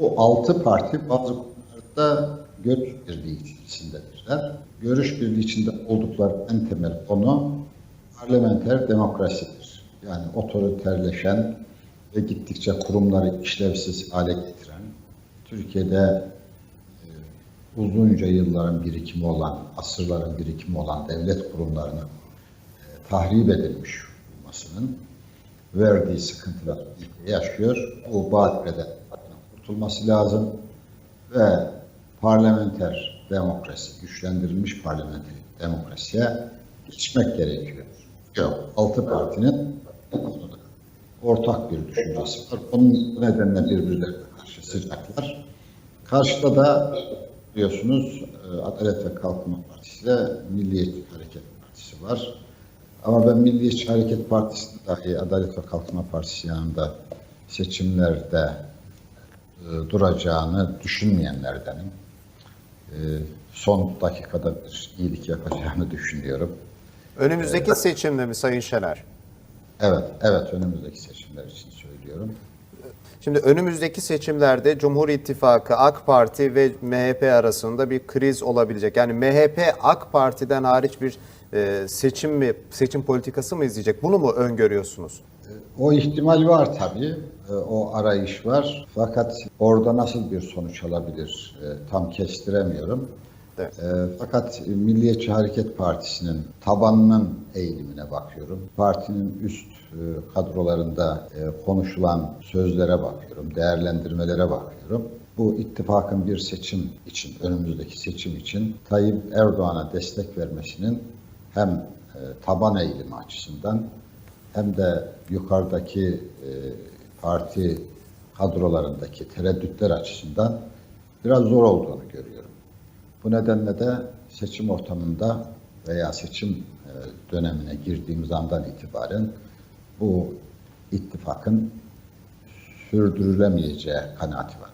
Bu altı parti bazı konularda görüş birliği içindedirler. Görüş birliği içinde oldukları en temel konu parlamenter demokrasidir. Yani otoriterleşen ve gittikçe kurumları işlevsiz hale getiren, Türkiye'de e, uzunca yılların birikimi olan, asırların birikimi olan devlet kurumlarının e, tahrip edilmiş olmasının verdiği sıkıntılar ülke yaşıyor. Bu badireden kurtulması lazım ve parlamenter demokrasi, güçlendirilmiş parlamenter demokrasiye geçmek gerekiyor. Yok, altı partinin ortak bir düşüncesi var. Onun nedenle birbirlerine karşı sıcaklar. Karşıda da biliyorsunuz e, Adalet ve Kalkınma Partisi ile Milliyetçi Hareket Partisi var. Ama ben Milliyetçi Hareket Partisi'nin dahi Adalet ve Kalkınma Partisi yanında seçimlerde duracağını düşünmeyenlerdenim. E, son dakikada bir iyilik yapacağını düşünüyorum. Önümüzdeki seçimde mi Sayın Şener? Evet, evet önümüzdeki seçimler için söylüyorum. Şimdi önümüzdeki seçimlerde Cumhur İttifakı, AK Parti ve MHP arasında bir kriz olabilecek. Yani MHP AK Parti'den hariç bir e, seçim mi seçim politikası mı izleyecek? Bunu mu öngörüyorsunuz? O ihtimal var tabii, e, o arayış var. Fakat orada nasıl bir sonuç alabilir e, tam kestiremiyorum. E, Fakat Milliyetçi Hareket Partisi'nin tabanının eğilimine bakıyorum. Partinin üst e, kadrolarında e, konuşulan sözlere bakıyorum, değerlendirmelere bakıyorum. Bu ittifakın bir seçim için, önümüzdeki seçim için Tayyip Erdoğan'a destek vermesinin hem e, taban eğilimi açısından hem de yukarıdaki parti kadrolarındaki tereddütler açısından biraz zor olduğunu görüyorum. Bu nedenle de seçim ortamında veya seçim e, dönemine girdiğimiz andan itibaren bu ittifakın sürdürülemeyeceği kanaati var.